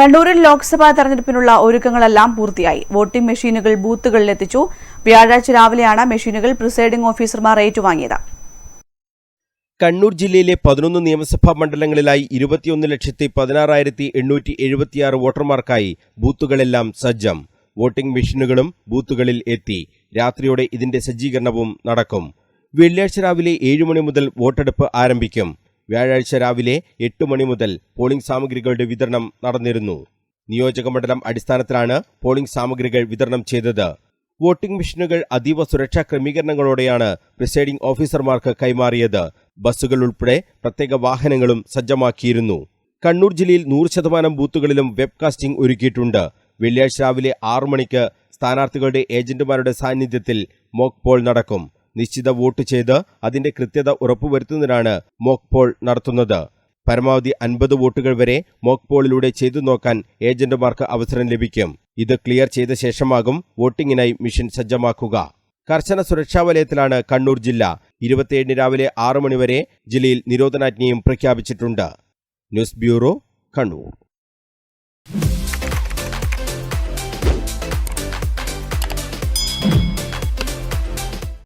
കണ്ണൂരിൽ ലോക്സഭാ തെരഞ്ഞെടുപ്പിനുള്ള ഒരുക്കങ്ങളെല്ലാം പൂർത്തിയായി. വോട്ടിംഗ് മെഷീനുകൾ ബൂത്തുകളിലെത്തിച്ചു. വ്യാഴാഴ്ച രാവിലെയാണ് മെഷീനുകൾ പ്രിസൈഡിംഗ് ഓഫീസർമാർ ഏറ്റുവാങ്ങിയത്. കണ്ണൂർ ജില്ലയിലെ പതിനൊന്ന് നിയമസഭാ മണ്ഡലങ്ങളിലായി ഇരുപത്തിയൊന്ന് ലക്ഷത്തി പതിനാറായിരത്തി എണ്ണൂറ്റി എഴുപത്തിയാറ് വോട്ടർമാർക്കായി ബൂത്തുകളെല്ലാം സജ്ജം. വോട്ടിംഗ് മെഷീനുകളും ബൂത്തുകളിൽ എത്തി. രാത്രിയോടെ ഇതിന്റെ സജ്ജീകരണവും നടക്കും. വെള്ളിയാഴ്ച രാവിലെ ഏഴുമണി മുതൽ വോട്ടെടുപ്പ് ആരംഭിക്കും. വ്യാഴാഴ്ച രാവിലെ എട്ട് മണി മുതൽ പോളിംഗ് സാമഗ്രികളുടെ വിതരണം നടന്നിരുന്നു. നിയോജക അടിസ്ഥാനത്തിലാണ് പോളിംഗ് സാമഗ്രികൾ വിതരണം ചെയ്തത്. വോട്ടിംഗ് മെഷീനുകൾ അതീവ സുരക്ഷാ ക്രമീകരണങ്ങളോടെയാണ് പ്രിസൈഡിംഗ് ഓഫീസർമാർക്ക് കൈമാറിയത്. ബസ്സുകൾ ഉൾപ്പെടെ പ്രത്യേക വാഹനങ്ങളും സജ്ജമാക്കിയിരുന്നു. കണ്ണൂർ ജില്ലയിൽ നൂറ് ശതമാനം ബൂത്തുകളിലും വെബ്കാസ്റ്റിംഗ് ഒരുക്കിയിട്ടുണ്ട്. വെള്ളിയാഴ്ച രാവിലെ ആറു മണിക്ക് സ്ഥാനാർത്ഥികളുടെ ഏജന്റുമാരുടെ സാന്നിധ്യത്തിൽ മോക്ക് പോൾ നടക്കും. നിശ്ചിത വോട്ട് ചെയ്ത് അതിന്റെ കൃത്യത ഉറപ്പുവരുത്തുന്നതിനാണ് മോക്ക് പോൾ നടത്തുന്നത്. പരമാവധി അൻപത് വോട്ടുകൾ വരെ മോക്ക് പോളിലൂടെ ചെയ്തു നോക്കാൻ ഏജന്റുമാർക്ക് അവസരം ലഭിക്കും. ഇത് ക്ലിയർ ചെയ്ത ശേഷമാകും വോട്ടിംഗിനായി മിഷൻ സജ്ജമാക്കുക. കർശന സുരക്ഷാ വലയത്തിലാണ് കണ്ണൂർ ജില്ല. ഇരുപത്തിയേഴിന് രാവിലെ ആറു മണിവരെ ജില്ലയിൽ നിരോധനാജ്ഞയും പ്രഖ്യാപിച്ചിട്ടുണ്ട്. News bureau Kannur.